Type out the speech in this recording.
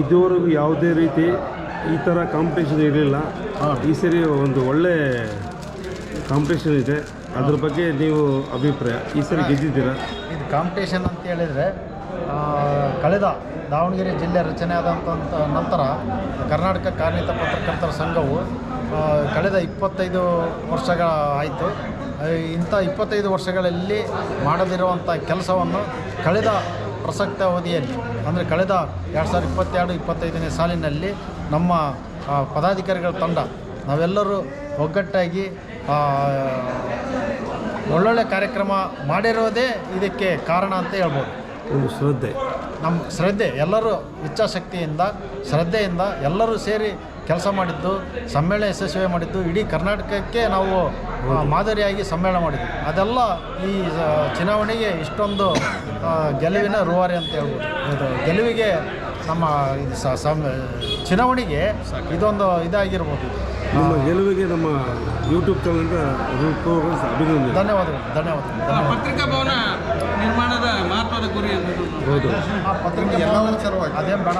ಇದುವರೆಗೂ ಯಾವುದೇ ರೀತಿ ಈ ಥರ ಕಾಂಪಿಟೇಷನ್ ಇರಲಿಲ್ಲ. ಈ ಸರಿ ಒಂದು ಒಳ್ಳೆ ಕಾಂಪಿಟೇಷನ್ ಇದೆ. ಅದ್ರ ಬಗ್ಗೆ ನೀವು ಅಭಿಪ್ರಾಯ. ಈ ಸರಿ ಗೆದ್ದಿದ್ದೀರಾ? ಇದು ಕಾಂಪಿಟೇಷನ್ ಅಂತ ಹೇಳಿದರೆ ಕಳೆದ ದಾವಣಗೆರೆ ಜಿಲ್ಲೆ ರಚನೆ ಆದಂಥ ನಂತರ ಕರ್ನಾಟಕ ಕಾರ್ಮಿಕ ಪತ್ರಕರ್ತರ ಸಂಘವು ಕಳೆದ ಇಪ್ಪತ್ತೈದು ವರ್ಷಗಳ ಆಯಿತು. ಇಂಥ ಇಪ್ಪತ್ತೈದು ವರ್ಷಗಳಲ್ಲಿ ಮಾಡದಿರುವಂಥ ಕೆಲಸವನ್ನು ಕಳೆದ ಪ್ರಸಕ್ತ ಅವಧಿಯಲ್ಲಿ ಅಂದರೆ ಕಳೆದ ಎರಡು ಸಾವಿರದ ಇಪ್ಪತ್ತೆರಡು ಇಪ್ಪತ್ತೈದನೇ ಸಾಲಿನಲ್ಲಿ ನಮ್ಮ ಪದಾಧಿಕಾರಿಗಳ ತಂಡ ನಾವೆಲ್ಲರೂ ಒಗ್ಗಟ್ಟಾಗಿ ಒಳ್ಳೊಳ್ಳೆ ಕಾರ್ಯಕ್ರಮ ಮಾಡಿರೋದೇ ಇದಕ್ಕೆ ಕಾರಣ ಅಂತ ಹೇಳ್ಬೋದು. ಒಂದು ಶ್ರದ್ಧೆ. ನಮ್ಮ ಶ್ರದ್ಧೆ ಎಲ್ಲರೂ ಇಚ್ಛಾಶಕ್ತಿಯಿಂದ ಶ್ರದ್ಧೆಯಿಂದ ಎಲ್ಲರೂ ಸೇರಿ ಕೆಲಸ ಮಾಡಿದ್ದು ಸಮ್ಮೇಳನ ಯಶಸ್ವಿ ಮಾಡಿದ್ದು ಇಡೀ ಕರ್ನಾಟಕಕ್ಕೆ ನಾವು ಮಾದರಿಯಾಗಿ ಸಮ್ಮೇಳನ ಮಾಡಿದ್ವಿ. ಅದೆಲ್ಲ ಈ ಚುನಾವಣೆಗೆ ಇಷ್ಟೊಂದು ಗೆಲುವಿನ ರೂವಾರಿ ಅಂತ ಹೇಳ್ಬೋದು. ಇದು ಗೆಲುವಿಗೆ ನಮ್ಮ ಇದು ಚುನಾವಣೆಗೆ ಇದೊಂದು ಇದಾಗಿರ್ಬೋದು. ನಮ್ಮ ಗೆಲುವಿಗೆ ನಮ್ಮ ಯೂಟ್ಯೂಬ್ ಚಾನಲ್ ಅಭಿನಂದನೆ. ಧನ್ಯವಾದಗಳು ಧನ್ಯವಾದಗಳು ಧನ್ಯವಾದ ಪತ್ರಿಕಾ ಭವನ ನಿರ್ಮಾಣದ ಮಹತ್ವದ ಗುರಿ ಹೌದು. ಆ ಪತ್ರಿಕೆ ಅದೇನು ಬೇಡ.